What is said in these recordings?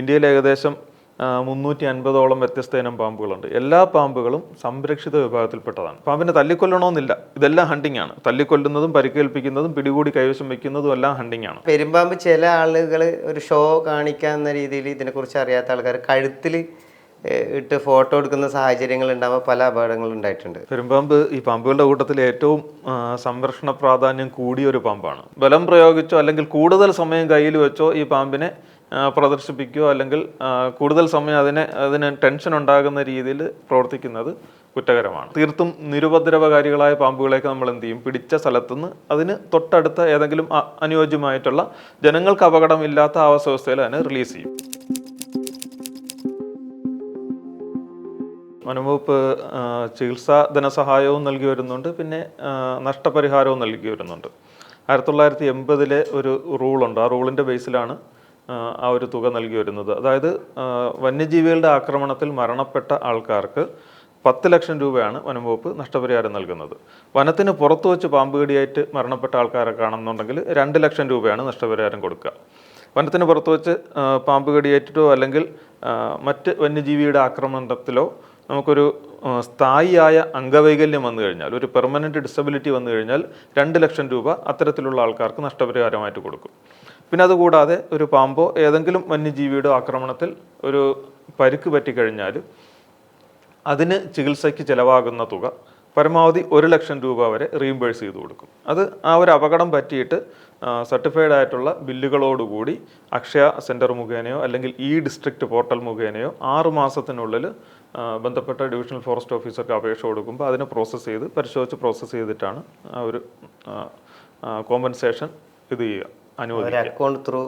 ഇന്ത്യയിൽ ഏകദേശം മുന്നൂറ്റി അൻപതോളം വ്യത്യസ്ത ഇനം പാമ്പുകളുണ്ട്. എല്ലാ പാമ്പുകളും സംരക്ഷിത വിഭാഗത്തിൽപ്പെട്ടതാണ്. പാമ്പിനെ തല്ലിക്കൊല്ലണമെന്നില്ല ഇതെല്ലാം ഹണ്ടിങ് ആണ് തല്ലിക്കൊല്ലുന്നതും പരിക്കേൽപ്പിക്കുന്നതും പിടികൂടി കൈവശം വെക്കുന്നതും എല്ലാം ഹണ്ടിങ് ആണ് പെരുമ്പാമ്പ് ചില ആളുകൾ ഒരു ഷോ കാണിക്കാവുന്ന രീതിയിൽ ഇതിനെക്കുറിച്ച് അറിയാത്ത ആൾക്കാർ കഴുത്തിൽ ഇട്ട് ഫോട്ടോ എടുക്കുന്ന സാഹചര്യങ്ങൾ ഉണ്ടാവുമ്പോൾ പല അപകടങ്ങളും ഉണ്ടായിട്ടുണ്ട്. പെരുമ്പാമ്പ് ഈ പാമ്പുകളുടെ കൂട്ടത്തിൽ ഏറ്റവും സംരക്ഷണ പ്രാധാന്യം കൂടിയ ഒരു പാമ്പാണ്. ബലം പ്രയോഗിച്ചോ അല്ലെങ്കിൽ കൂടുതൽ സമയം കയ്യിൽ വെച്ചോ ഈ പാമ്പിനെ പ്രദർശിപ്പിക്കുകയോ അല്ലെങ്കിൽ കൂടുതൽ സമയം അതിനെ അതിന് ടെൻഷൻ ഉണ്ടാകുന്ന രീതിയിൽ പ്രവർത്തിക്കുന്നത് കുറ്റകരമാണ്. തീർത്തും നിരുപദ്രവകാരികളായ പാമ്പുകളെയൊക്കെ നമ്മൾ എന്ത് ചെയ്യും? പിടിച്ച സ്ഥലത്തുനിന്ന് അതിന് തൊട്ടടുത്ത ഏതെങ്കിലും അനുയോജ്യമായിട്ടുള്ള ജനങ്ങൾക്ക് അപകടമില്ലാത്ത ആവാസവ്യവസ്ഥയിൽ അതിനെ റിലീസ് ചെയ്യും. വനംവകുപ്പ് ചികിത്സാ ധനസഹായവും നൽകി വരുന്നുണ്ട്. പിന്നെ നഷ്ടപരിഹാരവും നൽകി വരുന്നുണ്ട്. ആയിരത്തി തൊള്ളായിരത്തി എൺപതിലെ ഒരു റൂളുണ്ട്. ആ റൂളിന്റെ ബേസിലാണ് ആ, ഒരു തുക നൽകി വരുന്നത്. അതായത് വന്യജീവികളുടെ ആക്രമണത്തിൽ മരണപ്പെട്ട ആൾക്കാർക്ക് പത്ത് ലക്ഷം രൂപയാണ് വനംവകുപ്പ് നഷ്ടപരിഹാരം നൽകുന്നത്. വനത്തിന് പുറത്തു വെച്ച് പാമ്പ് കടിയായിട്ട് മരണപ്പെട്ട ആൾക്കാരൊക്കെ ആണെന്നുണ്ടെങ്കിൽ രണ്ട് ലക്ഷം രൂപയാണ് നഷ്ടപരിഹാരം കൊടുക്കുക. വനത്തിന് പുറത്ത് വെച്ച് പാമ്പ് കടിയേറ്റിട്ടോ അല്ലെങ്കിൽ മറ്റ് വന്യജീവിയുടെ ആക്രമണത്തിലോ നമുക്കൊരു സ്ഥായിയായ അംഗവൈകല്യം വന്നു കഴിഞ്ഞാൽ ഒരു പെർമനന്റ് ഡിസബിലിറ്റി വന്നു കഴിഞ്ഞാൽ രണ്ട് ലക്ഷം രൂപ അത്തരത്തിലുള്ള ആൾക്കാർക്ക് നഷ്ടപരിഹാരമായിട്ട് കൊടുക്കും. പിന്നെ അതുകൂടാതെ ഒരു പാമ്പോ ഏതെങ്കിലും വന്യജീവിയുടെ ആക്രമണത്തിൽ ഒരു പരിക്ക് പറ്റിക്കഴിഞ്ഞാൽ അതിന് ചികിത്സയ്ക്ക് ചിലവാകുന്ന തുക പരമാവധി ഒരു ലക്ഷം രൂപ വരെ റീംബേഴ്സ് ചെയ്ത് കൊടുക്കും. അത് ആ ഒരു അപകടം പറ്റിയിട്ട് സർട്ടിഫൈഡ് ആയിട്ടുള്ള ബില്ലുകളോടുകൂടി അക്ഷയ സെന്റർ മുഖേനയോ അല്ലെങ്കിൽ ഇ ഡിസ്ട്രിക്ട് പോർട്ടൽ മുഖേനയോ ആറ് മാസത്തിനുള്ളിൽ ബന്ധപ്പെട്ട ഡിവിഷണൽ ഫോറസ്റ്റ് ഓഫീസർക്ക് അപേക്ഷ കൊടുക്കുമ്പോൾ അതിനെ പ്രോസസ്സ് ചെയ്ത് പരിശോധിച്ച് പ്രോസസ്സ് ചെയ്തിട്ടാണ് ആ ഒരു കോമ്പൻസേഷൻ ഇത് ചെയ്യുക. അനുവദിക്കുക അക്കൗണ്ട് ത്രൂ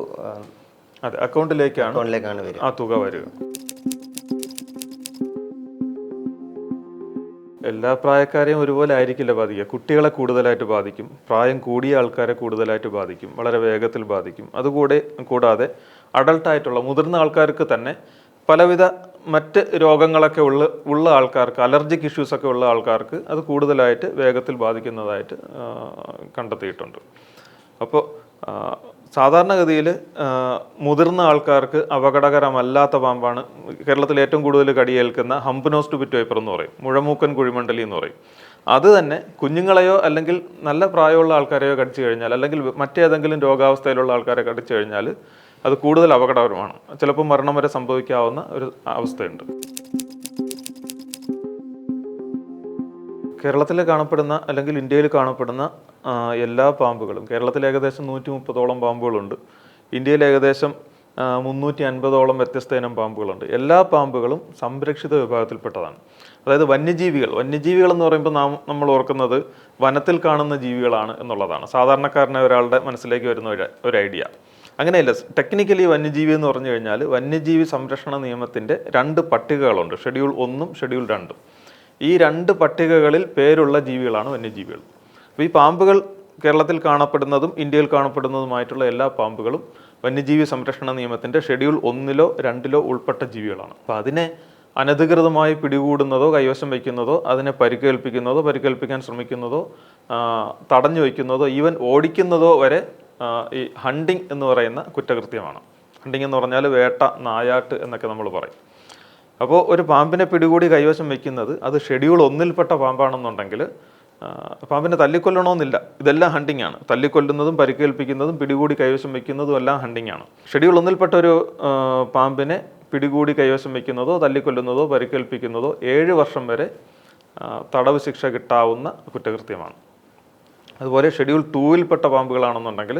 അതെ അക്കൗണ്ടിലേക്കാണ് അക്കൗണ്ടിലേക്കാണ് വരിക. ആ തുക വരിക. എല്ലാ പ്രായക്കാരെയും ഒരുപോലെ ആയിരിക്കില്ല ബാധിക്കുക. കുട്ടികളെ കൂടുതലായിട്ട് ബാധിക്കും. പ്രായം കൂടിയ ആൾക്കാരെ കൂടുതലായിട്ട് ബാധിക്കും. വളരെ വേഗത്തിൽ ബാധിക്കും. അതുകൂടെ കൂടാതെ അഡൾട്ടായിട്ടുള്ള മുതിർന്ന ആൾക്കാർക്ക് തന്നെ പലവിധ മറ്റ് രോഗങ്ങളൊക്കെ ഉള്ള ഉള്ള ആൾക്കാർക്ക് അലർജിക് ഇഷ്യൂസൊക്കെ ഉള്ള ആൾക്കാർക്ക് അത് കൂടുതലായിട്ട് വേഗത്തിൽ ബാധിക്കുന്നതായിട്ട് കണ്ടെത്തിയിട്ടുണ്ട്. അപ്പോൾ സാധാരണഗതിയിൽ മുതിർന്ന ആൾക്കാർക്ക് അപകടകരമല്ലാത്ത പാമ്പാണ്. കേരളത്തിൽ ഏറ്റവും കൂടുതൽ കടിയേൽക്കുന്ന ഹംപനോസ്റ്റ് പിറ്റോയ്പ്പർ എന്ന് പറയും. മുഴമൂക്കൻ കുഴിമണ്ഡലി എന്ന് പറയും. അത് തന്നെ കുഞ്ഞുങ്ങളെയോ അല്ലെങ്കിൽ നല്ല പ്രായമുള്ള ആൾക്കാരെയോ കടിച്ചു കഴിഞ്ഞാൽ അല്ലെങ്കിൽ മറ്റേതെങ്കിലും രോഗാവസ്ഥയിലുള്ള ആൾക്കാരെ കടിച്ചു കഴിഞ്ഞാൽ അത് കൂടുതൽ അപകടകരമാണ്. ചിലപ്പോൾ മരണം വരെ സംഭവിക്കാവുന്ന ഒരു അവസ്ഥയുണ്ട്. കേരളത്തിൽ കാണപ്പെടുന്ന അല്ലെങ്കിൽ ഇന്ത്യയിൽ കാണപ്പെടുന്ന എല്ലാ പാമ്പുകളും കേരളത്തിൽ ഏകദേശം നൂറ്റി മുപ്പതോളം പാമ്പുകളുണ്ട്. ഇന്ത്യയിൽ ഏകദേശം മുന്നൂറ്റി അൻപതോളം വ്യത്യസ്ത ഇനം പാമ്പുകളുണ്ട്. എല്ലാ പാമ്പുകളും സംരക്ഷിത വിഭാഗത്തിൽപ്പെട്ടതാണ്. അതായത് വന്യജീവികൾ വന്യജീവികൾ എന്ന് പറയുമ്പോൾ നാം നമ്മൾ ഓർക്കുന്നത് വനത്തിൽ കാണുന്ന ജീവികളാണ് എന്നുള്ളതാണ്. സാധാരണക്കാരനെ ഒരാളുടെ മനസ്സിലേക്ക് വരുന്ന ഒരു ഐഡിയ. അങ്ങനെയല്ല ടെക്നിക്കലി വന്യജീവി എന്ന് പറഞ്ഞു കഴിഞ്ഞാൽ വന്യജീവി സംരക്ഷണ നിയമത്തിന്റെ രണ്ട് പട്ടികകളുണ്ട്. ഷെഡ്യൂൾ ഒന്നും ഷെഡ്യൂൾ രണ്ടും. ഈ രണ്ട് പട്ടികകളിൽ പേരുള്ള ജീവികളാണ് വന്യജീവികൾ. അപ്പോൾ ഈ പാമ്പുകൾ കേരളത്തിൽ കാണപ്പെടുന്നതും ഇന്ത്യയിൽ കാണപ്പെടുന്നതുമായിട്ടുള്ള എല്ലാ പാമ്പുകളും വന്യജീവി സംരക്ഷണ നിയമത്തിന്റെ ഷെഡ്യൂൾ ഒന്നിലോ രണ്ടിലോ ഉൾപ്പെട്ട ജീവികളാണ്. അപ്പോൾ അതിനെ അനധികൃതമായി പിടികൂടുന്നതോ കൈവശം വയ്ക്കുന്നതോ അതിനെ പരിക്കേൽപ്പിക്കുന്നതോ പരിക്കേൽപ്പിക്കാൻ ശ്രമിക്കുന്നതോ തടഞ്ഞു വയ്ക്കുന്നതോ ഈവൻ ഓടിക്കുന്നതോ വരെ ഈ ഹണ്ടിങ് എന്ന് പറയുന്ന കുറ്റകൃത്യമാണ്. ഹണ്ടിങ് എന്ന് പറഞ്ഞാൽ വേട്ട നായാട്ട് എന്നൊക്കെ നമ്മൾ പറയും. അപ്പോൾ ഒരു പാമ്പിനെ പിടികൂടി കൈവശം വെക്കുന്നത് അത് ഷെഡ്യൂൾ ഒന്നിൽപ്പെട്ട പാമ്പാണെന്നുണ്ടെങ്കിൽ പാമ്പിനെ തല്ലിക്കൊല്ലണമെന്നില്ല ഇതെല്ലാം ഹണ്ടിങ് ആണ് തല്ലിക്കൊല്ലുന്നതും പരിക്കേൽപ്പിക്കുന്നതും പിടികൂടി കൈവശം വെക്കുന്നതും എല്ലാം ഹണ്ടിങ് ആണ് ഷെഡ്യൂൾ ഒന്നിൽപ്പെട്ട ഒരു പാമ്പിനെ പിടികൂടി കൈവശം വെക്കുന്നതോ തല്ലിക്കൊല്ലുന്നതോ പരിക്കേൽപ്പിക്കുന്നതോ ഏഴ് വർഷം വരെ തടവ് ശിക്ഷ കിട്ടാവുന്ന കുറ്റകൃത്യമാണ്. അതുപോലെ ഷെഡ്യൂൾ ടൂവിൽപ്പെട്ട പാമ്പുകളാണെന്നുണ്ടെങ്കിൽ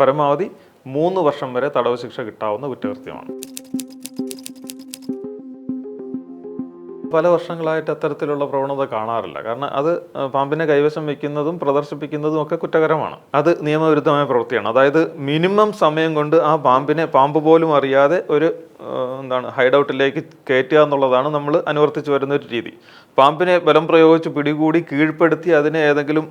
പരമാവധി മൂന്ന് വർഷം വരെ തടവ് ശിക്ഷ കിട്ടാവുന്ന കുറ്റകൃത്യമാണ്. പല വർഷങ്ങളായിട്ട് അത്തരത്തിലുള്ള പ്രവണത കാണാറില്ല. കാരണം അത് പാമ്പിനെ കൈവശം വെക്കുന്നതും പ്രദർശിപ്പിക്കുന്നതും ഒക്കെ കുറ്റകരമാണ്. അത് നിയമവിരുദ്ധമായ പ്രവൃത്തിയാണ്. അതായത് മിനിമം സമയം കൊണ്ട് ആ പാമ്പിനെ പാമ്പ് പോലും അറിയാതെ ഒരു എന്താണ് ഹൈഡ് ഔട്ടിലേക്ക് കയറ്റുക എന്നുള്ളതാണ് നമ്മൾ അനുവർത്തിച്ച് വരുന്ന ഒരു രീതി. പാമ്പിനെ ബലം പ്രയോഗിച്ച് പിടികൂടി കീഴ്പ്പെടുത്തി അതിനെ ഏതെങ്കിലും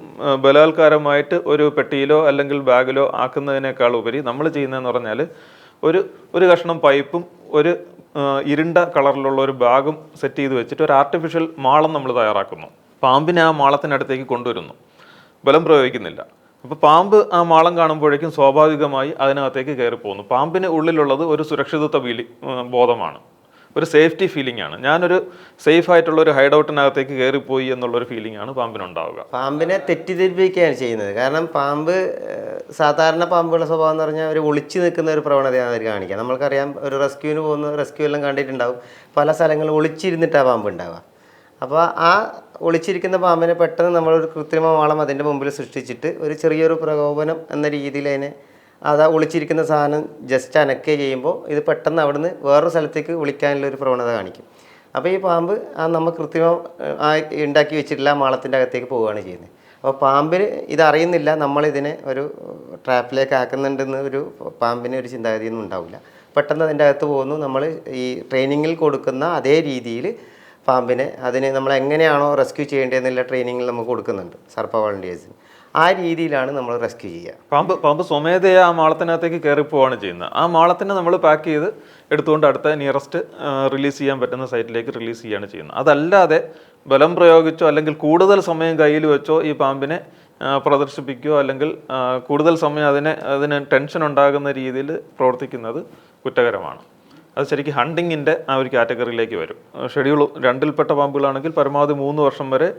ബലാത്കാരമായിട്ട് ഒരു പെട്ടിയിലോ അല്ലെങ്കിൽ ബാഗിലോ ആക്കുന്നതിനേക്കാൾ ഉപരി നമ്മൾ ചെയ്യുന്നതെന്ന് പറഞ്ഞാൽ ഒരു ഒരു കഷ്ണം പൈപ്പും ഒരു ഇരുണ്ട കളറിലുള്ള ഒരു ബാഗും സെറ്റ് ചെയ്ത് വെച്ചിട്ട് ഒരു ആർട്ടിഫിഷ്യൽ മാളം നമ്മൾ തയ്യാറാക്കുന്നു. പാമ്പിനെ ആ മാളത്തിനടുത്തേക്ക് കൊണ്ടുവരുന്നു. ബലം പ്രയോഗിക്കുന്നില്ല. അപ്പോൾ പാമ്പ് ആ മാളം കാണുമ്പോഴേക്കും സ്വാഭാവികമായി അതിനകത്തേക്ക് കയറി പോകുന്നു പാമ്പിന് ഉള്ളിലുള്ളത് ഒരു സുരക്ഷിതത്വ ബോധമാണ്. ഒരു സേഫ്റ്റി ഫീലിംഗ് ആണ്. ഞാനൊരു സേഫ് ആയിട്ടുള്ള ഒരു ഹൈഡൗട്ടിനകത്തേക്ക് കയറിപ്പോയി എന്നുള്ളൊരു ഫീലിംഗ് ആണ് പാമ്പിനുണ്ടാവുക. പാമ്പിനെ തെറ്റിദ്ധരിപ്പിക്കുകയാണ് ചെയ്യുന്നത്. കാരണം പാമ്പ് സാധാരണ പാമ്പുകളുടെ സ്വഭാവം എന്ന് പറഞ്ഞാൽ ഒരു ഒളിച്ചു നിൽക്കുന്ന ഒരു പ്രവണതയാണ് അവർ കാണിക്കുക. നമ്മൾക്കറിയാം ഒരു റെസ്ക്യൂവിന് പോകുന്ന റെസ്ക്യൂ എല്ലാം കണ്ടിട്ടുണ്ടാവും. പല സ്ഥലങ്ങളിൽ ഒളിച്ചിരുന്നിട്ടാണ് പാമ്പ് ഉണ്ടാവുക. അപ്പോൾ ആ ഒളിച്ചിരിക്കുന്ന പാമ്പിനെ പെട്ടെന്ന് നമ്മളൊരു കൃത്രിമ വാളം അതിന്റെ മുമ്പിൽ സൃഷ്ടിച്ചിട്ട് ഒരു ചെറിയൊരു പ്രകോപനം എന്ന രീതിയിൽ അതിനെ അത് ഒളിച്ചിരിക്കുന്ന സാധനം ജസ്റ്റ് അനക്കുക ചെയ്യുമ്പോൾ ഇത് പെട്ടെന്ന് അവിടുന്ന് വേറൊരു സ്ഥലത്തേക്ക് വിളിക്കാനുള്ള ഒരു പ്രവണത കാണിക്കും. അപ്പോൾ ഈ പാമ്പ് ആ നമ്മൾ കൃത്രിമം ഉണ്ടാക്കി വെച്ചിട്ടില്ല മാളത്തിന്റെ അകത്തേക്ക് പോവുകയാണ് ചെയ്യുന്നത്. അപ്പോൾ പാമ്പിന് ഇതറിയുന്നില്ല നമ്മളിതിനെ ഒരു ട്രാപ്പിലേക്ക് ആക്കുന്നുണ്ടെന്ന് ഒരു പാമ്പിന് ഒരു ചിന്താഗതിയൊന്നും ഉണ്ടാവില്ല. പെട്ടെന്ന് അതിന്റെ അകത്ത് പോകുന്നു നമ്മൾ ഈ ട്രെയിനിങ്ങിൽ കൊടുക്കുന്ന അതേ രീതിയിൽ പാമ്പിനെ അതിനെ നമ്മൾ എങ്ങനെയാണോ റെസ്ക്യൂ ചെയ്യേണ്ടതെന്നുള്ള ട്രെയിനിങ്ങിൽ നമുക്ക് കൊടുക്കുന്നുണ്ട് സർപ്പ വോളണ്ടിയേഴ്സിന് ആ രീതിയിലാണ് നമ്മൾ റെസ്ക്യൂ ചെയ്യുക. പാമ്പ് പാമ്പ് സ്വമേധയാ ആ മാളത്തിനകത്തേക്ക് കയറി പോവാണ് ചെയ്യുന്നത്. ആ മാളത്തിനെ നമ്മൾ പാക്ക് ചെയ്ത് എടുത്തുകൊണ്ട് അടുത്ത നിയറസ്റ്റ് റിലീസ് ചെയ്യാൻ പറ്റുന്ന സൈറ്റിലേക്ക് റിലീസ് ചെയ്യാണ് ചെയ്യുന്നത്. അതല്ലാതെ ബലം പ്രയോഗിച്ചോ അല്ലെങ്കിൽ കൂടുതൽ സമയം കയ്യിൽ വെച്ചോ ഈ പാമ്പിനെ പ്രദർശിപ്പിക്കുകയോ അല്ലെങ്കിൽ കൂടുതൽ സമയം അതിനെ അതിന് ടെൻഷൻ ഉണ്ടാകുന്ന രീതിയിൽ പ്രവർത്തിക്കുന്നത് കുറ്റകരമാണ്. അത് ശരിക്കും ഹണ്ടിങ്ങിന്റെ ആ ഒരു കാറ്റഗറിയിലേക്ക് വരും. ഷെഡ്യൂൾ രണ്ടിൽപ്പെട്ട പാമ്പുകളാണെങ്കിൽ പരമാവധി മൂന്ന് വർഷം വരെ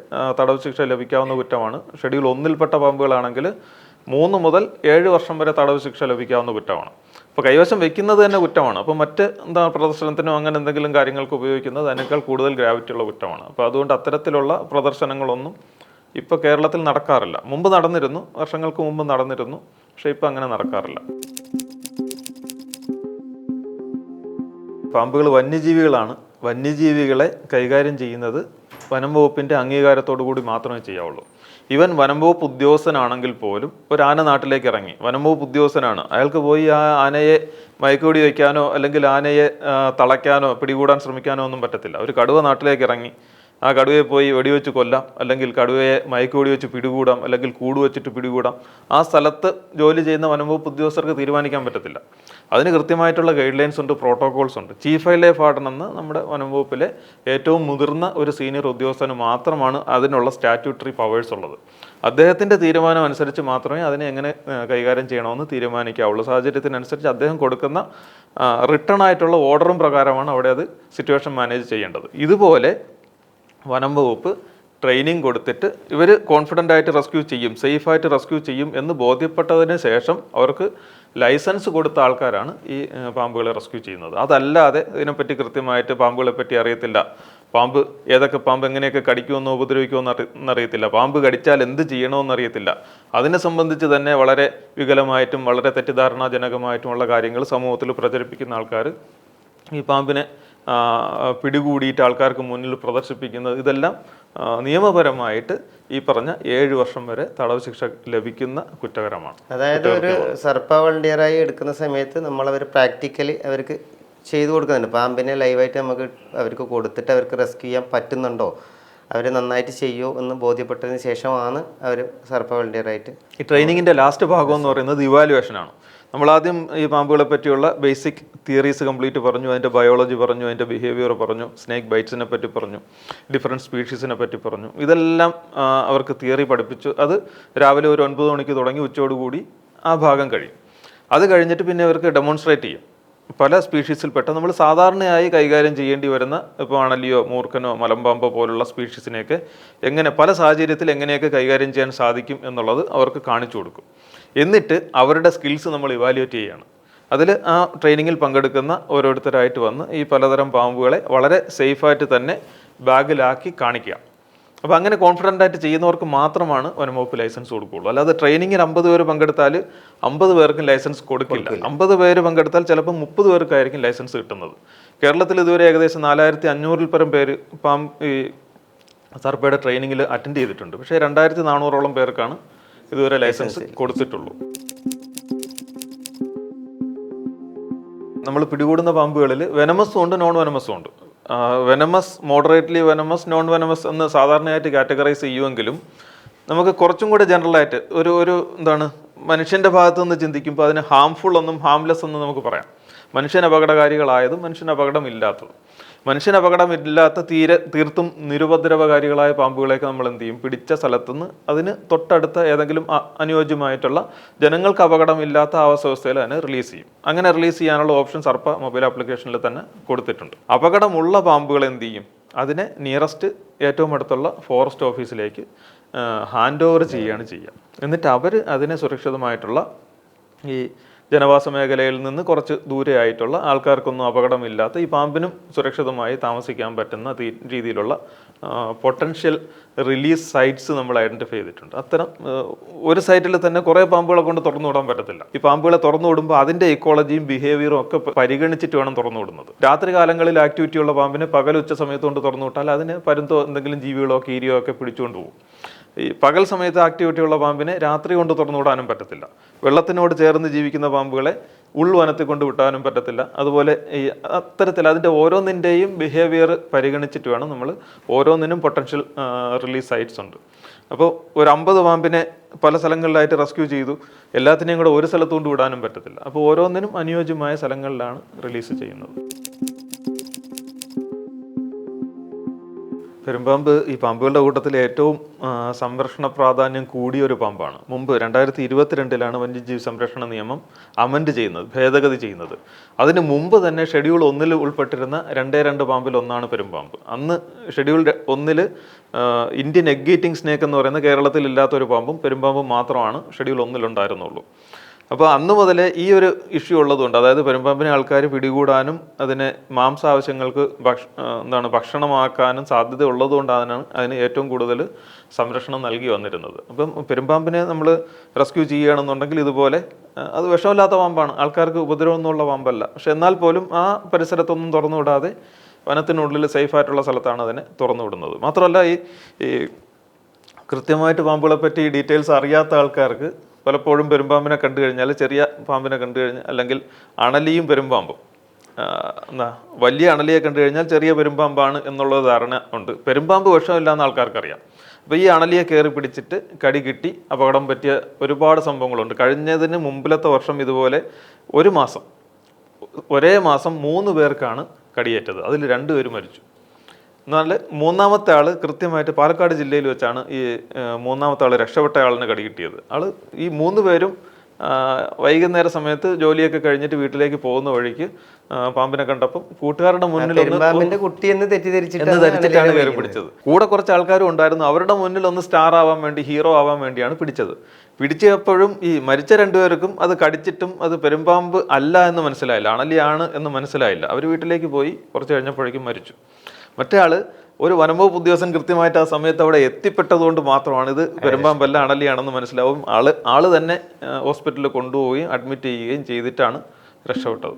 തടവ് ശിക്ഷ ലഭിക്കാവുന്ന കുറ്റമാണ്. ഷെഡ്യൂൾ ഒന്നിൽപ്പെട്ട പാമ്പുകളാണെങ്കിൽ മൂന്ന് മുതൽ ഏഴ് വർഷം വരെ തടവ് ശിക്ഷ ലഭിക്കാവുന്ന കുറ്റമാണ്. അപ്പോൾ കൈവശം വെക്കുന്നത് തന്നെ കുറ്റമാണ്. അപ്പോൾ മറ്റ് എന്താ പ്രദർശനത്തിനോ അങ്ങനെ എന്തെങ്കിലും കാര്യങ്ങൾക്ക് ഉപയോഗിക്കുന്നത് അതിനേക്കാൾ കൂടുതൽ ഗ്രാവിറ്റി ഉള്ള കുറ്റമാണ്. അപ്പോൾ അതുകൊണ്ട് അത്തരത്തിലുള്ള പ്രദർശനങ്ങളൊന്നും ഇപ്പോൾ കേരളത്തിൽ നടക്കാറില്ല. മുമ്പ് നടന്നിരുന്നു വർഷങ്ങൾക്ക് മുമ്പ് നടന്നിരുന്നു പക്ഷേ ഇപ്പോൾ അങ്ങനെ നടക്കാറില്ല. പാമ്പുകൾ വന്യജീവികളാണ്. വന്യജീവികളെ കൈകാര്യം ചെയ്യുന്നത് വനം വകുപ്പിന്റെ അംഗീകാരത്തോടു കൂടി മാത്രമേ ചെയ്യാവുള്ളൂ. ഇവൻ വനം വകുപ്പ് ഉദ്യോഗസ്ഥനാണെങ്കിൽ പോലും ഒരു ആന നാട്ടിലേക്ക് ഇറങ്ങി. വനം വകുപ്പ് ഉദ്യോഗസ്ഥനാണ്. അയാൾക്ക് പോയി ആ ആനയെ മയക്കുപൊടി വയ്ക്കാനോ അല്ലെങ്കിൽ ആനയെ തളയ്ക്കാനോ പിടികൂടാൻ ശ്രമിക്കാനോ ഒന്നും പറ്റത്തില്ല. ഒരു കടുവ നാട്ടിലേക്ക് ഇറങ്ങി ആ കടുവയെ പോയി വെടിവെച്ച് കൊല്ലാം അല്ലെങ്കിൽ കടുവയെ മയക്കുവെടി വെച്ച് പിടികൂടാം അല്ലെങ്കിൽ കൂട് വെച്ചിട്ട് പിടികൂടാം. ആ സ്ഥലത്ത് ജോലി ചെയ്യുന്ന വനംവകുപ്പ് ഉദ്യോഗസ്ഥർക്ക് തീരുമാനിക്കാൻ പറ്റത്തില്ല. അതിന് കൃത്യമായിട്ടുള്ള ഗൈഡ് ലൈൻസ് ഉണ്ട് പ്രോട്ടോകോൾസ് ഉണ്ട്. ചീഫ് വൈൽഡ് ലൈഫ് വാർഡൻ എന്ന നമ്മുടെ വനംവകുപ്പിലെ ഏറ്റവും മുതിർന്ന ഒരു സീനിയർ ഉദ്യോഗസ്ഥന് മാത്രമാണ് അതിനുള്ള സ്റ്റാറ്റ്യൂട്ടറി പവേഴ്സ് ഉള്ളത്. അദ്ദേഹത്തിന്റെ തീരുമാനം അനുസരിച്ച് മാത്രമേ അതിനെ എങ്ങനെ കൈകാര്യം ചെയ്യണമെന്ന് തീരുമാനിക്കാവുള്ളൂ. സാഹചര്യത്തിനനുസരിച്ച് അദ്ദേഹം കൊടുക്കുന്ന റിട്ടേൺ ആയിട്ടുള്ള ഓർഡറും പ്രകാരമാണ് അവിടെ അത് സിറ്റുവേഷൻ മാനേജ് ചെയ്യേണ്ടത്. ഇതുപോലെ വനം വകുപ്പ് ട്രെയിനിങ് കൊടുത്തിട്ട് ഇവർ കോൺഫിഡന്റ് ആയിട്ട് റെസ്ക്യൂ ചെയ്യും സേഫായിട്ട് റെസ്ക്യൂ ചെയ്യും എന്ന് ബോധ്യപ്പെട്ടതിന് ശേഷം അവർക്ക് ലൈസൻസ് കൊടുത്ത ആൾക്കാരാണ് ഈ പാമ്പുകളെ റെസ്ക്യൂ ചെയ്യുന്നത്. അതല്ലാതെ ഇതിനെപ്പറ്റി കൃത്യമായിട്ട് പാമ്പുകളെ പറ്റി അറിയത്തില്ല. പാമ്പ് ഏതൊക്കെ പാമ്പ് എങ്ങനെയൊക്കെ കടിക്കുമെന്നോ ഉപദ്രവിക്കുമെന്നോ എന്നറിയത്തില്ല. പാമ്പ് കടിച്ചാൽ എന്ത് ചെയ്യണമെന്നറിയത്തില്ല അതിനെ സംബന്ധിച്ച് തന്നെ വളരെ വികലമായിട്ടും വളരെ തെറ്റിദ്ധാരണാജനകമായിട്ടുമുള്ള കാര്യങ്ങൾ സമൂഹത്തിൽ പ്രചരിപ്പിക്കുന്ന ആൾക്കാർ ഈ പാമ്പിനെ പിടികൂടിയിട്ട് ആൾക്കാർക്ക് മുന്നിൽ പ്രദർശിപ്പിക്കുന്നത് ഇതെല്ലാം നിയമപരമായിട്ട് ഈ പറഞ്ഞ ഏഴ് വർഷം വരെ തടവ് ശിക്ഷ ലഭിക്കുന്ന കുറ്റകരമാണ്. അതായത് ഒരു സർപ്പ വളണ്ടിയറായി എടുക്കുന്ന സമയത്ത് നമ്മൾ അവർ പ്രാക്ടിക്കലി അവർക്ക് ചെയ്തു കൊടുക്കുന്നുണ്ട്. പാമ്പിനെ ലൈവായിട്ട് നമുക്ക് അവർക്ക് കൊടുത്തിട്ട് അവർക്ക് റെസ്ക്യൂ ചെയ്യാൻ പറ്റുന്നുണ്ടോ? അവർ നന്നായിട്ട് ചെയ്യുമോ എന്ന് ബോധ്യപ്പെട്ടതിന് ശേഷമാണ് അവർ സർപ്പ വളണ്ടിയറായിട്ട് ഈ ട്രെയിനിങ്ങിന്റെ ലാസ്റ്റ് ഭാഗം എന്ന് പറയുന്നത് ഇവാലുവേഷൻ നമ്മൾ ആദ്യം ഈ പാമ്പുകളെ പറ്റിയുള്ള ബേസിക് തിയറീസ് കംപ്ലീറ്റ് പറഞ്ഞു അതിന്റെ ബയോളജി പറഞ്ഞു അതിന്റെ ബിഹേവിയർ പറഞ്ഞു സ്നേക്ക് ബൈറ്റ്സിനെ പറ്റി പറഞ്ഞു ഡിഫറെന്റ് സ്പീഷീസിനെ പറ്റി പറഞ്ഞു. ഇതെല്ലാം അവർക്ക് തിയറി പഠിപ്പിച്ചു. അത് രാവിലെ ഒരു ഒൻപത് മണിക്ക് തുടങ്ങി ഉച്ചയോടുകൂടി ആ ഭാഗം കഴിയും. അത് കഴിഞ്ഞിട്ട് പിന്നെ അവർക്ക് ഡെമോൺസ്ട്രേറ്റ് ചെയ്യും. പല സ്പീഷീസിൽ പെട്ട നമ്മൾ സാധാരണയായി കൈകാര്യം ചെയ്യേണ്ടി വരുന്ന ഇപ്പോൾ അണലിയോ മൂർഖനോ മലമ്പാമ്പോ പോലുള്ള സ്പീഷീസിനെയൊക്കെ എങ്ങനെ പല സാഹചര്യത്തിൽ എങ്ങനെയൊക്കെ കൈകാര്യം ചെയ്യാൻ സാധിക്കും എന്നുള്ളത് അവർക്ക് കാണിച്ചു കൊടുക്കും. എന്നിട്ട് അവരുടെ സ്കിൽസ് നമ്മൾ ഇവാലുവേറ്റ് ചെയ്യുകയാണ് അതിൽ ആ ട്രെയിനിങ്ങിൽ പങ്കെടുക്കുന്ന ഓരോരുത്തരായിട്ട് വന്ന് ഈ പലതരം പാമ്പുകളെ വളരെ സേഫായിട്ട് തന്നെ ബാഗിലാക്കി കാണിക്കുക. അപ്പോൾ അങ്ങനെ കോൺഫിഡന്റ് ആയിട്ട് ചെയ്യുന്നവർക്ക് മാത്രമാണ് വനംവകുപ്പ് ലൈസൻസ് കൊടുക്കുകയുള്ളൂ. അല്ലാതെ ട്രെയിനിങ്ങിൽ അമ്പത് പേര് പങ്കെടുത്താൽ അമ്പത് പേർക്കും ലൈസൻസ് കൊടുക്കില്ല. അമ്പത് പേര് പങ്കെടുത്താൽ ചിലപ്പോൾ മുപ്പത് പേർക്കായിരിക്കും ലൈസൻസ് കിട്ടുന്നത്. കേരളത്തിൽ ഇതുവരെ ഏകദേശം നാലായിരത്തി അഞ്ഞൂറിൽ പരം പേര് പാം ഈ സർപ്പയുടെ ട്രെയിനിങ്ങിൽ അറ്റൻഡ് ചെയ്തിട്ടുണ്ട്. പക്ഷേ രണ്ടായിരത്തി നാനൂറോളം പേർക്കാണ് ഇതുവരെ ലൈസൻസ് കൊടുത്തിട്ടുള്ളൂ. നമ്മൾ പിടികൂടുന്ന പാമ്പുകളിൽ വെനമസും ഉണ്ട് നോൺ വെനമസും ഉണ്ട്. Venomous moderately venomous non venomous എന്ന് സാധാരണയായിട്ട് കാറ്റഗറൈസ് ചെയ്യുമെങ്കിലും നമുക്ക് കുറച്ചും കൂടെ ജനറലായിട്ട് ഒരു ഒരു എന്താണ് മനുഷ്യന്റെ ഭാഗത്തുനിന്ന് ചിന്തിക്കുമ്പോൾ അതിന് ഹാംഫുൾ ഒന്നും ഹാംലെസ് ഒന്നും നമുക്ക് പറയാം. മനുഷ്യൻ അപകടകാരികളായതും മനുഷ്യൻ അപകടമില്ലാത്തതും. മനുഷ്യൻ അപകടമില്ലാത്ത തീരെ തീർത്തും നിരുപദ്രവകാരികളായ പാമ്പുകളെയൊക്കെ നമ്മൾ എന്ത് ചെയ്യും? പിടിച്ച സ്ഥലത്തുനിന്ന് അതിന് തൊട്ടടുത്ത ഏതെങ്കിലും അനുയോജ്യമായിട്ടുള്ള ജനങ്ങൾക്ക് അപകടമില്ലാത്ത ആവാസവ്യവസ്ഥയിൽ അതിനെ റിലീസ് ചെയ്യും. അങ്ങനെ റിലീസ് ചെയ്യാനുള്ള ഓപ്ഷൻ സർപ്പ മൊബൈൽ ആപ്ലിക്കേഷനിൽ തന്നെ കൊടുത്തിട്ടുണ്ട്. അപകടമുള്ള പാമ്പുകൾ എന്ത് ചെയ്യും? അതിനെ നിയറസ്റ്റ് ഏറ്റവും അടുത്തുള്ള ഫോറസ്റ്റ് ഓഫീസിലേക്ക് ഹാൻഡ് ഓവർ ചെയ്യുകയാണ് ചെയ്യുക. എന്നിട്ട് അവർ അതിനെ സുരക്ഷിതമായിട്ടുള്ള ഈ ജനവാസ മേഖലയിൽ നിന്ന് കുറച്ച് ദൂരെയായിട്ടുള്ള ആൾക്കാർക്കൊന്നും അപകടമില്ലാത്ത ഈ പാമ്പിനും സുരക്ഷിതമായി താമസിക്കാൻ പറ്റുന്ന രീതിയിലുള്ള പൊട്ടൻഷ്യൽ റിലീസ് സൈറ്റ്സ് നമ്മൾ ഐഡന്റിഫൈ ചെയ്തിട്ടുണ്ട്. അത്തരം ഒരു സൈറ്റിൽ തന്നെ കുറേ പാമ്പുകളെ കൊണ്ട് തുറന്നു വിടാൻ പറ്റത്തില്ല. ഈ പാമ്പുകളെ തുറന്നു വിടുമ്പോൾ അതിന്റെ ഇക്കോളജിയും ബിഹേവിയറും ഒക്കെ പരിഗണിച്ചിട്ട് വേണം തുറന്നു വിടുന്നത്. രാത്രി കാലങ്ങളിൽ ആക്ടിവിറ്റി ഉള്ള പാമ്പിനെ പകൽ ഉച്ച സമയത്ത് കൊണ്ട് തുറന്നു വിട്ടാൽ അതിന് പരുന്തോ എന്തെങ്കിലും ജീവികളോ കീരിയോ ഒക്കെ പിടിച്ചുകൊണ്ട് പോകും. ഈ പകൽ സമയത്ത് ആക്ടിവിറ്റി ഉള്ള പാമ്പിനെ രാത്രി കൊണ്ട് തുറന്നു വിടാനും പറ്റത്തില്ല. വെള്ളത്തിനോട് ചേർന്ന് ജീവിക്കുന്ന പാമ്പുകളെ ഉൾവനത്തിൽ കൊണ്ട് വിട്ടാനും പറ്റത്തില്ല. അതുപോലെ ഈ അത്തരത്തിൽ അതിന്റെ ഓരോന്നിന്റെയും ബിഹേവിയർ പരിഗണിച്ചിട്ട് വേണം നമ്മൾ ഓരോന്നിനും പൊട്ടൻഷ്യൽ റിലീസ് സൈറ്റ്സ് ഉണ്ട്. അപ്പോൾ ഒരു അമ്പത് പാമ്പിനെ പല സ്ഥലങ്ങളിലായിട്ട് റെസ്ക്യൂ ചെയ്തു. എല്ലാത്തിനെയും കൂടെ ഒരു സ്ഥലത്തുകൊണ്ട് വിടാനും പറ്റത്തില്ല. അപ്പോൾ ഓരോന്നിനും അനുയോജ്യമായ സ്ഥലങ്ങളിലാണ് റിലീസ് ചെയ്യുന്നത്. പെരുമ്പാമ്പ് ഈ പാമ്പുകളുടെ കൂട്ടത്തിൽ ഏറ്റവും സംരക്ഷണ പ്രാധാന്യം കൂടിയ ഒരു പാമ്പാണ്. മുമ്പ് രണ്ടായിരത്തി ഇരുപത്തിരണ്ടിലാണ് വന്യജീവി സംരക്ഷണ നിയമം അമെൻഡ് ചെയ്യുന്നത് ഭേദഗതി ചെയ്യുന്നത്. അതിന് മുമ്പ് തന്നെ ഷെഡ്യൂൾ ഒന്നിൽ ഉൾപ്പെട്ടിരുന്ന രണ്ടേ രണ്ട് പാമ്പിൽ ഒന്നാണ് പെരുമ്പാമ്പ്. അന്ന് ഷെഡ്യൂൾ ഒന്നിൽ ഇന്ത്യൻ എഗ്ഗീറ്റിംഗ് സ്നേക്ക് എന്ന് പറയുന്ന കേരളത്തിൽ ഇല്ലാത്ത ഒരു പാമ്പും പെരുമ്പാമ്പും മാത്രമാണ് ഷെഡ്യൂൾ ഒന്നിലുണ്ടായിരുന്നുള്ളൂ. അപ്പോൾ അന്ന് മുതലേ ഈ ഒരു ഇഷ്യൂ ഉള്ളതുകൊണ്ട് അതായത് പെരുമ്പാമ്പിനെ ആൾക്കാർ പിടികൂടാനും അതിനെ മാംസ ആവശ്യങ്ങൾക്ക് ഭക്ഷ എന്താണ് ഭക്ഷണമാക്കാനും സാധ്യത ഉള്ളതുകൊണ്ടാണ് അതിന് ഏറ്റവും കൂടുതൽ സംരക്ഷണം നൽകി വന്നിരുന്നത്. അപ്പം പെരുമ്പാമ്പിനെ നമ്മൾ റെസ്ക്യൂ ചെയ്യുകയാണെന്നുണ്ടെങ്കിൽ ഇതുപോലെ അത് വിഷമില്ലാത്ത പാമ്പാണ്. ആൾക്കാർക്ക് ഉപദ്രവം എന്നുള്ള പാമ്പല്ല. പക്ഷെ എന്നാൽ പോലും ആ പരിസരത്തൊന്നും തുറന്നു വിടാതെ വനത്തിനുള്ളിൽ സേഫായിട്ടുള്ള സ്ഥലത്താണ് അതിനെ തുറന്നുവിടുന്നത്. മാത്രമല്ല ഈ കൃത്യമായിട്ട് പാമ്പുകളെ പറ്റി ഡീറ്റെയിൽസ് അറിയാത്ത ആൾക്കാർക്ക് പലപ്പോഴും പെരുമ്പാമ്പിനെ കണ്ടു കഴിഞ്ഞാൽ ചെറിയ പാമ്പിനെ കണ്ടു കഴിഞ്ഞാൽ അല്ലെങ്കിൽ അണലിയും പെരുമ്പാമ്പും. എന്നാ വലിയ അണലിയെ കണ്ടു കഴിഞ്ഞാൽ ചെറിയ പെരുമ്പാമ്പാണ് എന്നുള്ള ധാരണ ഉണ്ട്. പെരുമ്പാമ്പ് വിഷമില്ലാന്ന് ആൾക്കാർക്കറിയാം. അപ്പോൾ ഈ അണലിയെ കയറി പിടിച്ചിട്ട് കടി കിട്ടി അപകടം പറ്റിയ ഒരുപാട് സംഭവങ്ങളുണ്ട്. കഴിഞ്ഞതിന് മുമ്പിലത്തെ വർഷം ഇതുപോലെ ഒരു മാസം ഒരേ മാസം മൂന്ന് പേർക്കാണ് കടിയേറ്റത്. അതിൽ രണ്ടുപേർ മരിച്ചു. എന്നാൽ മൂന്നാമത്തെ ആൾ കൃത്യമായിട്ട് പാലക്കാട് ജില്ലയിൽ വെച്ചാണ് ഈ മൂന്നാമത്തെ ആൾ രക്ഷപ്പെട്ട ആളിന് കടി കിട്ടിയത്. ആൾ ഈ മൂന്ന് പേരും വൈകുന്നേര സമയത്ത് ജോലിയൊക്കെ കഴിഞ്ഞിട്ട് വീട്ടിലേക്ക് പോകുന്ന വഴിക്ക് പാമ്പിനെ കണ്ടപ്പം കൂട്ടുകാരുടെ മുന്നിൽ ഒന്ന് കുട്ടി എന്ന് തെറ്റിദ്ധരിച്ചിട്ട് എന്ന് ധരിച്ചിട്ടാണ് പിടിച്ചത്. കൂടെ കുറച്ച് ആൾക്കാരും ഉണ്ടായിരുന്നു. അവരുടെ മുന്നിൽ ഒന്ന് സ്റ്റാർ ആവാൻ വേണ്ടി ഹീറോ ആവാൻ വേണ്ടിയാണ് പിടിച്ചത്. പിടിച്ചപ്പോഴും ഈ മരിച്ച രണ്ടുപേർക്കും അത് കടിച്ചിട്ടും അത് പെരുമ്പാമ്പ് അല്ല എന്ന് മനസ്സിലായില്ല അണലിയാണ് എന്ന് മനസ്സിലായില്ല. അവർ വീട്ടിലേക്ക് പോയി കുറച്ച് കഴിഞ്ഞപ്പോഴേക്കും മരിച്ചു. മറ്റേ ആൾ ഒരു വനംവകുപ്പ് ഉദ്യോഗസ്ഥൻ കൃത്യമായിട്ട് ആ സമയത്ത് അവിടെ എത്തിപ്പെട്ടതുകൊണ്ട് മാത്രമാണ് ഇത് പെരുമ്പാമ്പല്ല അണലിയാണെന്ന് മനസ്സിലാവും. ആൾ ആൾ തന്നെ ഹോസ്പിറ്റലിൽ കൊണ്ടുപോവുകയും അഡ്മിറ്റ് ചെയ്യുകയും ചെയ്തിട്ടാണ് രക്ഷപ്പെട്ടത്.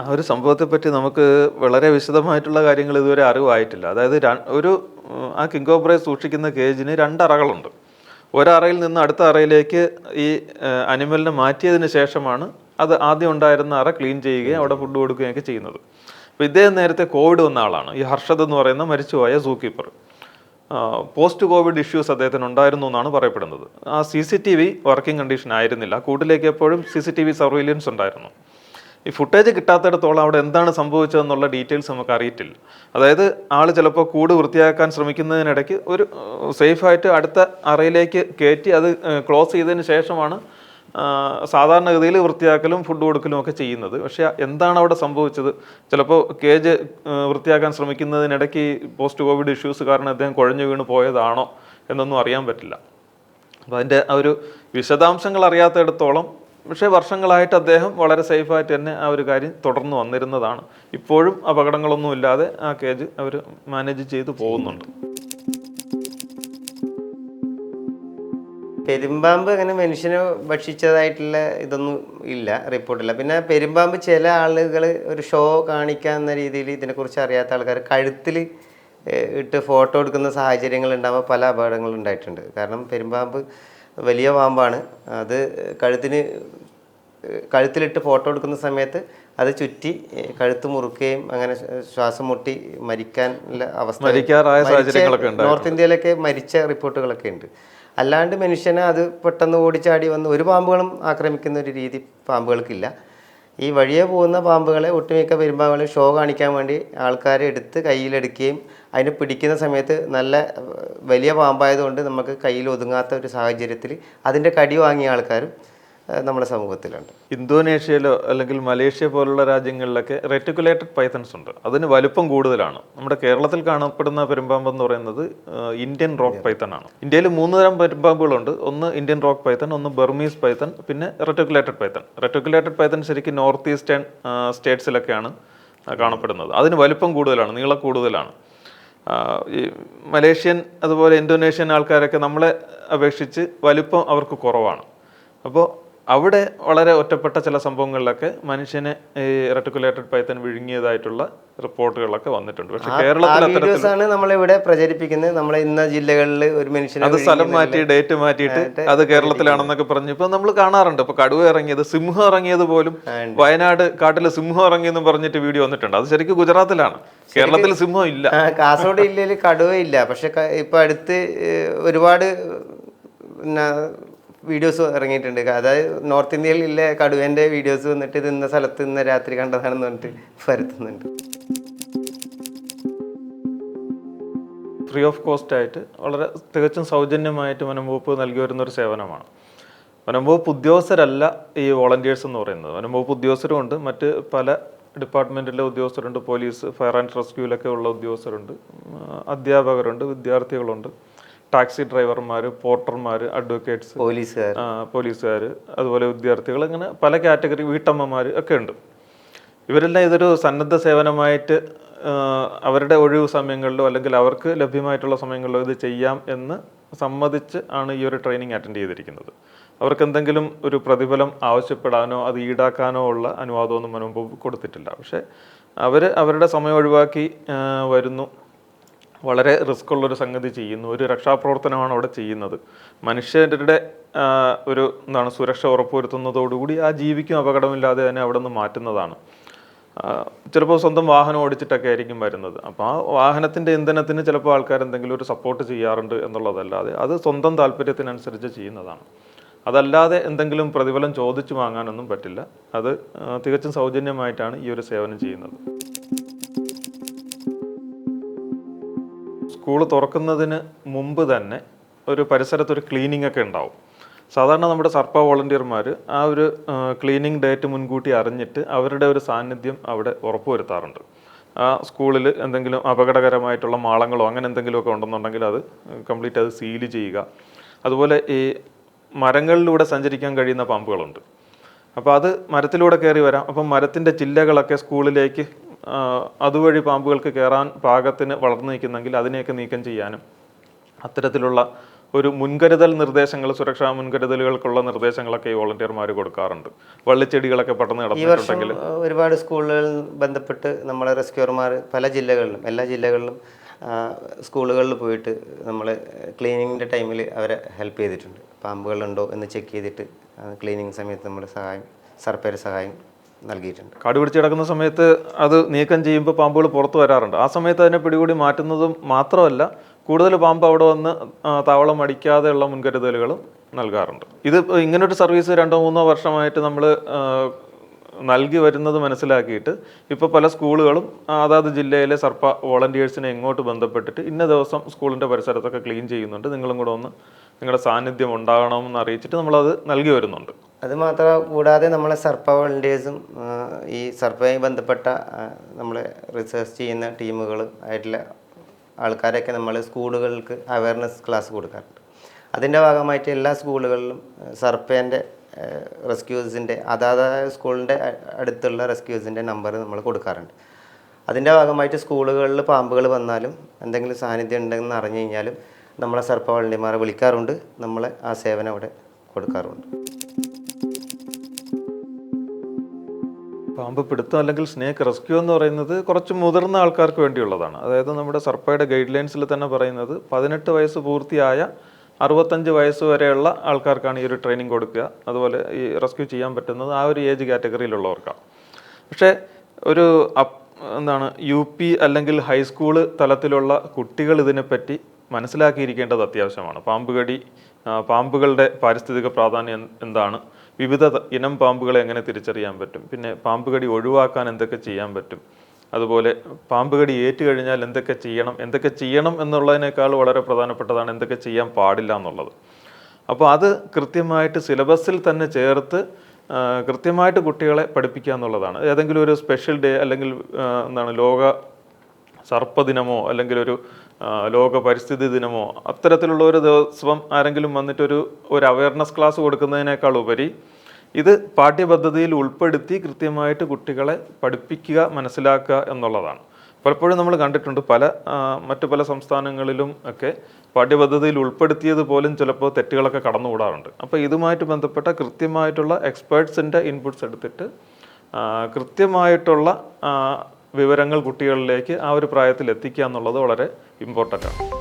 ആ ഒരു സംഭവത്തെ പറ്റി നമുക്ക് വളരെ വിശദമായിട്ടുള്ള കാര്യങ്ങൾ ഇതുവരെ അറിവായിട്ടില്ല. അതായത് ഒരു ആ കിങ്കോബ്രയെ സൂക്ഷിക്കുന്ന കേജിന് രണ്ടറകളുണ്ട്. ഒരറയിൽ നിന്ന് അടുത്ത അറയിലേക്ക് ഈ അനിമലിനെ മാറ്റിയതിന് ശേഷമാണ് അത് ആദ്യം ഉണ്ടായിരുന്ന അറ ക്ലീൻ ചെയ്യുകയും അവിടെ ഫുഡ് കൊടുക്കുകയൊക്കെ ചെയ്യുന്നത്. അപ്പോൾ ഇദ്ദേഹം നേരത്തെ കോവിഡ് വന്ന ആളാണ്. ഈ ഹർഷദ് എന്ന് പറയുന്ന മരിച്ചുപോയ സൂ കീപ്പർ പോസ്റ്റ് കോവിഡ് ഇഷ്യൂസ് അദ്ദേഹത്തിന് ഉണ്ടായിരുന്നു എന്നാണ് പറയപ്പെടുന്നത്. ആ C C T V working condition ആയിരുന്നില്ല. കൂട്ടിലേക്ക് എപ്പോഴും C C T V surveillance ഉണ്ടായിരുന്നു. ഈ ഫുട്ടേജ് കിട്ടാത്തിടത്തോളം അവിടെ എന്താണ് സംഭവിച്ചതെന്നുള്ള ഡീറ്റെയിൽസ് നമുക്ക് അറിയിട്ടില്ല അതായത് ആൾ ചിലപ്പോൾ കൂട് വൃത്തിയാക്കാൻ ശ്രമിക്കുന്നതിനിടയ്ക്ക് ഒരു സേഫായിട്ട് അടുത്ത അറയിലേക്ക് കയറ്റി അത് ക്ലോസ് ചെയ്തതിന് ശേഷമാണ് സാധാരണഗതിയിൽ വൃത്തിയാക്കലും ഫുഡ് കൊടുക്കലും ഒക്കെ ചെയ്യുന്നത്. പക്ഷേ എന്താണ് അവിടെ സംഭവിച്ചത്? ചിലപ്പോൾ കേജ് വൃത്തിയാക്കാൻ ശ്രമിക്കുന്നതിനിടയ്ക്ക് പോസ്റ്റ് കോവിഡ് ഇഷ്യൂസ് കാരണം അദ്ദേഹം കുഴഞ്ഞു വീണ് പോയതാണോ എന്നൊന്നും അറിയാൻ പറ്റില്ല. അപ്പം അതിന്റെ ആ ഒരു വിശദാംശങ്ങൾ അറിയാത്തിടത്തോളം പക്ഷേ വർഷങ്ങളായിട്ട് അദ്ദേഹം വളരെ സേഫായിട്ട് തന്നെ ആ ഒരു കാര്യം തുടർന്ന് വന്നിരുന്നതാണ്. ഇപ്പോഴും അപകടങ്ങളൊന്നും ഇല്ലാതെ ആ കേജ് അവർ മാനേജ് ചെയ്തു പോകുന്നുണ്ട്. പെരുമ്പാമ്പ് അങ്ങനെ മനുഷ്യനെ ഭക്ഷിച്ചതായിട്ടുള്ള ഇതൊന്നും ഇല്ല റിപ്പോർട്ടില്ല പിന്നെ പെരുമ്പാമ്പ് ചില ആളുകൾ ഒരു ഷോ കാണിക്കുക എന്ന രീതിയിൽ ഇതിനെക്കുറിച്ച് അറിയാത്ത ആൾക്കാർ കഴുത്തിൽ ഇട്ട് ഫോട്ടോ എടുക്കുന്ന സാഹചര്യങ്ങൾ ഉണ്ടാകുമ്പോൾ പല അപകടങ്ങളും ഉണ്ടായിട്ടുണ്ട്. കാരണം പെരുമ്പാമ്പ് വലിയ പാമ്പാണ്. അത് കഴുത്തിന് കഴുത്തിലിട്ട് ഫോട്ടോ എടുക്കുന്ന സമയത്ത് അത് ചുറ്റി കഴുത്ത് മുറുക്കുകയും അങ്ങനെ ശ്വ- ശ്വാസം മുട്ടി മരിക്കാൻ ഉള്ള അവസ്ഥ. നോർത്ത് ഇന്ത്യയിലൊക്കെ മരിച്ച റിപ്പോർട്ടുകളൊക്കെ ഉണ്ട്. അല്ലാണ്ട് മനുഷ്യനെ അത് പെട്ടെന്ന് ഓടിച്ചാടി വന്ന് ഒരു പാമ്പുകളും ആക്രമിക്കുന്ന ഒരു രീതി പാമ്പുകൾക്കില്ല. ഈ വഴിയെ പോകുന്ന പാമ്പുകളെ ഒട്ടുമിക്ക പെരുമ്പാമ്പുകളെ ഷോ കാണിക്കാൻ വേണ്ടി ആൾക്കാരെ എടുത്ത് കയ്യിലെടുക്കുകയും അതിനെ പിടിക്കുന്ന സമയത്ത് നല്ല വലിയ പാമ്പായതുകൊണ്ട് നമുക്ക് കയ്യിൽ ഒതുങ്ങാത്ത ഒരു സാഹചര്യത്തിൽ അതിന്റെ കടി വാങ്ങിയ ആൾക്കാരും നമ്മുടെ സമൂഹത്തിലുണ്ട്. ഇന്തോനേഷ്യയിലോ അല്ലെങ്കിൽ മലേഷ്യ പോലുള്ള രാജ്യങ്ങളിലൊക്കെ റെറ്റിക്കുലേറ്റഡ് പൈത്തൺസ് ഉണ്ട്. അതിന് വലുപ്പം കൂടുതലാണ്. നമ്മുടെ കേരളത്തിൽ കാണപ്പെടുന്ന പെരുമ്പാമ്പ് എന്ന് പറയുന്നത് ഇന്ത്യൻ റോക്ക് പൈത്തൺ ആണ്. ഇന്ത്യയിൽ മൂന്ന് തരം പെരുമ്പാമ്പുകളുണ്ട്. ഒന്ന് ഇന്ത്യൻ റോക്ക് പൈത്തൺ ഒന്ന് ബർമീസ് പൈത്തൺ പിന്നെ റെറ്റിക്കുലേറ്റഡ് പൈത്തൺ റെറ്റിക്കുലേറ്റഡ് പൈത്തൺ ശരിക്കും നോർത്ത് ഈസ്റ്റേൺ സ്റ്റേറ്റ്സിലൊക്കെയാണ് കാണപ്പെടുന്നത്. അതിന് വലുപ്പം കൂടുതലാണ് നീളം കൂടുതലാണ്. ഈ മലേഷ്യൻ അതുപോലെ ഇന്തോനേഷ്യൻ ആൾക്കാരൊക്കെ നമ്മളെ അപേക്ഷിച്ച് വലുപ്പം അവർക്ക് കുറവാണ്. അപ്പോൾ അവിടെ വളരെ ഒറ്റപ്പെട്ട ചില സംഭവങ്ങളിലൊക്കെ മനുഷ്യനെ ഈ റെട്ടിക്കുലേറ്റഡ് പൈത്തൻ വിഴുങ്ങിയതായിട്ടുള്ള റിപ്പോർട്ടുകളൊക്കെ വന്നിട്ടുണ്ട്. പക്ഷേ കേരളത്തിലാണ് കേരളത്തിൽ നമ്മളിവിടെ പ്രചരിപ്പിക്കുന്നത്. നമ്മളെ ഇന്ന ജില്ലകളിൽ ഒരു മനുഷ്യൻ അത് സ്ഥലം മാറ്റി ഡേറ്റ് മാറ്റിയിട്ട് അത് കേരളത്തിലാണെന്നൊക്കെ പറഞ്ഞു ഇപ്പൊ നമ്മൾ കാണാറുണ്ട്. ഇപ്പൊ കടുവ ഇറങ്ങിയത് സിംഹം ഇറങ്ങിയത് പോലും വയനാട് കാട്ടിൽ സിംഹം ഇറങ്ങിയെന്ന് പറഞ്ഞിട്ട് വീഡിയോ വന്നിട്ടുണ്ട്. അത് ശരിക്കും ഗുജറാത്തിലാണ്. കേരളത്തിൽ സിംഹം ഇല്ല. കാസർഗോഡ് ജില്ലയിൽ കടുവയില്ല പക്ഷെ ഇപ്പൊ അടുത്ത് ഒരുപാട് പിന്നെ വീഡിയോസ് ഇറങ്ങിയിട്ടുണ്ട്. അതായത് നോർത്ത് ഇന്ത്യയിൽ ഇല്ല കടുവേന്റെ വീഡിയോസ് വന്നിട്ട് ഇന്ന സ്ഥലത്ത് ഇന്ന രാത്രി കണ്ടതാണെന്ന് പറഞ്ഞിട്ട് വരുത്തുന്നുണ്ട് ഫ്രീ ഓഫ് കോസ്റ്റ് ആയിട്ട് വളരെ തികച്ചും സൗജന്യമായിട്ട് വനംവകുപ്പ് നൽകി വരുന്ന ഒരു സേവനമാണ്. വനംവകുപ്പ് ഉദ്യോഗസ്ഥരല്ല ഈ വോളണ്ടിയേഴ്സ് എന്ന് പറയുന്നത്. വനംവകുപ്പ് ഉദ്യോഗസ്ഥരുമുണ്ട്. മറ്റ് പല ഡിപ്പാർട്ട്മെന്റിലെ ഉദ്യോഗസ്ഥരുണ്ട്. പോലീസ് ഫയർ ആൻഡ് റെസ്ക്യൂലൊക്കെ ഉള്ള ഉദ്യോഗസ്ഥരുണ്ട്. അധ്യാപകരുണ്ട് വിദ്യാർത്ഥികളുണ്ട്. ടാക്സി ഡ്രൈവർമാർ പോർട്ടർമാർ അഡ്വക്കേറ്റ്സ് പോലീസുകാർ പോലീസുകാർ അതുപോലെ വിദ്യാർത്ഥികൾ അങ്ങനെ പല കാറ്റഗറി വീട്ടമ്മമാർ ഒക്കെ ഉണ്ട്. ഇവരെല്ലാം ഇതൊരു സന്നദ്ധ സേവനമായിട്ട് അവരുടെ ഒഴിവ് സമയങ്ങളിലോ അല്ലെങ്കിൽ അവർക്ക് ലഭ്യമായിട്ടുള്ള സമയങ്ങളിലോ ഇത് ചെയ്യാം എന്ന് സമ്മതിച്ച് ആണ് ഈ ഒരു ട്രെയിനിങ് അറ്റൻഡ് ചെയ്തിരിക്കുന്നത്. അവർക്ക് എന്തെങ്കിലും ഒരു പ്രതിഫലം ആവശ്യപ്പെടാനോ അത് ഈടാക്കാനോ ഉള്ള അനുവാദമൊന്നും മുൻപ് കൊടുത്തിട്ടില്ല. പക്ഷേ അവർ അവരുടെ സമയം ഒഴിവാക്കി വരുന്നു. വളരെ റിസ്ക് ഉള്ളൊരു സംഗതി ചെയ്യുന്നു. ഒരു രക്ഷാപ്രവർത്തനമാണ് അവിടെ ചെയ്യുന്നത്. മനുഷ്യരുടെ ഒരു എന്താണ് സുരക്ഷ ഉറപ്പുവരുത്തുന്നതോടുകൂടി ആ ജീവിക്കും അപകടമില്ലാതെ തന്നെ അവിടെ നിന്ന് മാറ്റുന്നതാണ്. ചിലപ്പോൾ സ്വന്തം വാഹനം ഓടിച്ചിട്ടൊക്കെ ആയിരിക്കും വരുന്നത്. അപ്പോൾ ആ വാഹനത്തിന്റെ ഇന്ധനത്തിന് ചിലപ്പോൾ ആൾക്കാർ എന്തെങ്കിലും ഒരു സപ്പോർട്ട് ചെയ്യാറുണ്ട് എന്നുള്ളതല്ലാതെ അത് സ്വന്തം താല്പര്യത്തിനനുസരിച്ച് ചെയ്യുന്നതാണ്. അതല്ലാതെ എന്തെങ്കിലും പ്രതിഫലം ചോദിച്ചു വാങ്ങാനൊന്നും പറ്റില്ല. അത് തികച്ചും സൗജന്യമായിട്ടാണ് ഈ ഒരു സേവനം ചെയ്യുന്നത്. സ്കൂൾ തുറക്കുന്നതിന് മുമ്പ് തന്നെ ഒരു പരിസരത്തൊരു ക്ലീനിങ് ഒക്കെ ഉണ്ടാവും. സാധാരണ നമ്മുടെ സർപ്പ വോളണ്ടിയർമാർ ആ ഒരു ക്ലീനിങ് ഡേറ്റ് മുൻകൂട്ടി അറിഞ്ഞിട്ട് അവരുടെ ഒരു സാന്നിധ്യം അവിടെ ഉറപ്പുവരുത്താറുണ്ട്. ആ സ്കൂളിൽ എന്തെങ്കിലും അപകടകരമായിട്ടുള്ള മാളങ്ങളോ അങ്ങനെ എന്തെങ്കിലുമൊക്കെ ഉണ്ടെന്നുണ്ടെങ്കിൽ അത് കംപ്ലീറ്റ് അത് സീൽ ചെയ്യുക. അതുപോലെ ഈ മരങ്ങളിലൂടെ സഞ്ചരിക്കാൻ കഴിയുന്ന പാമ്പുകളുണ്ട്. അപ്പോൾ അത് മരത്തിലൂടെ കയറി വരാം. അപ്പം മരത്തിന്റെ ചില്ലകളൊക്കെ സ്കൂളിലേക്ക് അതുവഴി പാമ്പുകൾക്ക് കയറാൻ പാകത്തിന് വളർന്നു നിൽക്കുന്നെങ്കിൽ അതിനെയൊക്കെ നീക്കം ചെയ്യാനും. അത്തരത്തിലുള്ള ഒരു മുൻകരുതൽ നിർദ്ദേശങ്ങൾ സുരക്ഷാ മുൻകരുതലുകൾക്കുള്ള നിർദ്ദേശങ്ങളൊക്കെ ഈ വോളണ്ടിയർമാർ കൊടുക്കാറുണ്ട്. വള്ളിച്ചെടികളൊക്കെ പെട്ടെന്ന് നടന്നിട്ടുണ്ടെങ്കിൽ കിടന്നിട്ടുണ്ടെങ്കിൽ ഒരുപാട് സ്കൂളുകളിൽ ബന്ധപ്പെട്ട് നമ്മളെ റെസ്ക്യൂർമാർ പല ജില്ലകളിലും എല്ലാ ജില്ലകളിലും സ്കൂളുകളിൽ പോയിട്ട് നമ്മൾ ക്ലീനിങ്ങിന്റെ ടൈമിൽ അവരെ ഹെൽപ്പ് ചെയ്തിട്ടുണ്ട്. പാമ്പുകളുണ്ടോ എന്ന് ചെക്ക് ചെയ്തിട്ട് ക്ലീനിങ് സമയത്ത് നമ്മൾ സഹായം സർപ്പേരെ സഹായം നൽകിയിട്ടുണ്ട്. കാട് പിടിച്ച് കിടക്കുന്ന സമയത്ത് അത് നീക്കം ചെയ്യുമ്പോൾ പാമ്പുകൾ പുറത്തു വരാറുണ്ട്. ആ സമയത്ത് അതിനെ പിടികൂടി മാറ്റുന്നതും മാത്രമല്ല കൂടുതൽ പാമ്പ് അവിടെ വന്ന് താവളം അടിക്കാതെയുള്ള മുൻകരുതലുകളും നൽകാറുണ്ട്. ഇത് ഇങ്ങനൊരു സർവീസ് രണ്ടോ മൂന്നോ വർഷമായിട്ട് നമ്മൾ നൽകി വരുന്നത് മനസ്സിലാക്കിയിട്ട് ഇപ്പോൾ പല സ്കൂളുകളും അതാത് ജില്ലയിലെ സർപ്പ വോളണ്ടിയേഴ്സിനെ എങ്ങോട്ട് ബന്ധപ്പെട്ടിട്ട് ഇന്ന ദിവസം സ്കൂളിന്റെ പരിസരത്തൊക്കെ ക്ലീൻ ചെയ്യുന്നുണ്ട്. നിങ്ങളും കൂടെ ഒന്ന് നിങ്ങളുടെ സാന്നിധ്യം ഉണ്ടാകണമെന്ന് അറിയിച്ചിട്ട് നമ്മളത് നൽകി വരുന്നുണ്ട്. അത് മാത്രം കൂടാതെ നമ്മളെ സർപ്പ വോളണ്ടിയേഴ്സും ഈ സർപ്പയുമായി ബന്ധപ്പെട്ട നമ്മൾ റിസർച്ച് ചെയ്യുന്ന ടീമുകൾ ആയിട്ടുള്ള ആൾക്കാരൊക്കെ നമ്മൾ സ്കൂളുകൾക്ക് അവയർനെസ് ക്ലാസ് കൊടുക്കാറുണ്ട്. അതിന്റെ ഭാഗമായിട്ട് എല്ലാ സ്കൂളുകളിലും സർപ്പേന്റെ റെസ്ക്യൂസിന്റെ അതാതായ സ്കൂളിന്റെ അടുത്തുള്ള റെസ്ക്യൂസിന്റെ നമ്പർ നമ്മൾ കൊടുക്കാറുണ്ട്. അതിന്റെ ഭാഗമായിട്ട് സ്കൂളുകളിൽ പാമ്പുകൾ വന്നാലും എന്തെങ്കിലും സാന്നിധ്യം ഉണ്ടെന്ന് അറിഞ്ഞു കഴിഞ്ഞാലും നമ്മളെ സർപ്പ വോളണ്ടിയർമാരെ വിളിക്കാറുണ്ട്. നമ്മളെ ആ സേവനം അവിടെ കൊടുക്കാറുണ്ട്. പാമ്പ് പിടുത്തം അല്ലെങ്കിൽ സ്നേക്ക് റെസ്ക്യൂ എന്ന് പറയുന്നത് കുറച്ച് മുതിർന്ന ആൾക്കാർക്ക് വേണ്ടിയുള്ളതാണ്. അതായത് നമ്മുടെ സർപ്പയുടെ ഗൈഡ് ലൈൻസിൽ തന്നെ പറയുന്നത് പതിനെട്ട് വയസ്സ് പൂർത്തിയായ അറുപത്തഞ്ച് വയസ്സ് വരെയുള്ള ആൾക്കാർക്കാണ് ഈ ഒരു ട്രെയിനിങ് കൊടുക്കുക. അതുപോലെ ഈ റെസ്ക്യൂ ചെയ്യാൻ പറ്റുന്നത് ആ ഒരു ഏജ് കാറ്റഗറിയിലുള്ളവർക്കാണ് പക്ഷേ ഒരു എന്താണ് യു പി അല്ലെങ്കിൽ ഹൈസ്കൂൾ തലത്തിലുള്ള കുട്ടികൾ ഇതിനെപ്പറ്റി മനസ്സിലാക്കിയിരിക്കേണ്ടത് അത്യാവശ്യമാണ്. പാമ്പുകടി പാമ്പുകളുടെ പാരിസ്ഥിതിക പ്രാധാന്യം എന്താണ് വിവിധ ഇനം പാമ്പുകളെ എങ്ങനെ തിരിച്ചറിയാൻ പറ്റും? പിന്നെ പാമ്പ് കടി ഒഴിവാക്കാൻ എന്തൊക്കെ ചെയ്യാൻ പറ്റും? അതുപോലെ പാമ്പ് കടി ഏറ്റു കഴിഞ്ഞാൽ എന്തൊക്കെ ചെയ്യണം? എന്തൊക്കെ ചെയ്യണം എന്നുള്ളതിനേക്കാൾ വളരെ പ്രധാനപ്പെട്ടതാണ് എന്തൊക്കെ ചെയ്യാൻ പാടില്ല എന്നുള്ളത്. അപ്പോൾ അത് കൃത്യമായിട്ട് സിലബസിൽ തന്നെ ചേർത്ത് കൃത്യമായിട്ട് കുട്ടികളെ പഠിപ്പിക്കുക എന്നുള്ളതാണ്. ഏതെങ്കിലും ഒരു സ്പെഷ്യൽ ഡേ അല്ലെങ്കിൽ എന്താണ് ലോക സർപ്പദിനമോ അല്ലെങ്കിൽ ഒരു ലോക പരിസ്ഥിതി ദിനമോ അത്തരത്തിലുള്ള ഒരു ദിവസം ആരെങ്കിലും വന്നിട്ടൊരു ഒരു അവയർനെസ് ക്ലാസ് കൊടുക്കുന്നതിനേക്കാൾ ഉപരി ഇത് പാഠ്യപദ്ധതിയിൽ ഉൾപ്പെടുത്തി കൃത്യമായിട്ട് കുട്ടികളെ പഠിപ്പിക്കുക മനസ്സിലാക്കുക എന്നുള്ളതാണ്. പലപ്പോഴും നമ്മൾ കണ്ടിട്ടുണ്ട് പല മറ്റു പല സംസ്ഥാനങ്ങളിലും ഒക്കെ പാഠ്യപദ്ധതിയിൽ ഉൾപ്പെടുത്തിയത് പോലും ചിലപ്പോൾ തെറ്റുകളൊക്കെ കടന്നുകൂടാറുണ്ട്. അപ്പോൾ ഇതുമായിട്ട് ബന്ധപ്പെട്ട കൃത്യമായിട്ടുള്ള എക്സ്പേർട്സിന്റെ ഇൻപുട്സ് എടുത്തിട്ട് കൃത്യമായിട്ടുള്ള വിവരങ്ങൾ കുട്ടികളിലേക്ക് ആ ഒരു പ്രായത്തിൽ എത്തിക്കുക എന്നുള്ളത് വളരെ ഇമ്പോർട്ടന്റ് ആണ്.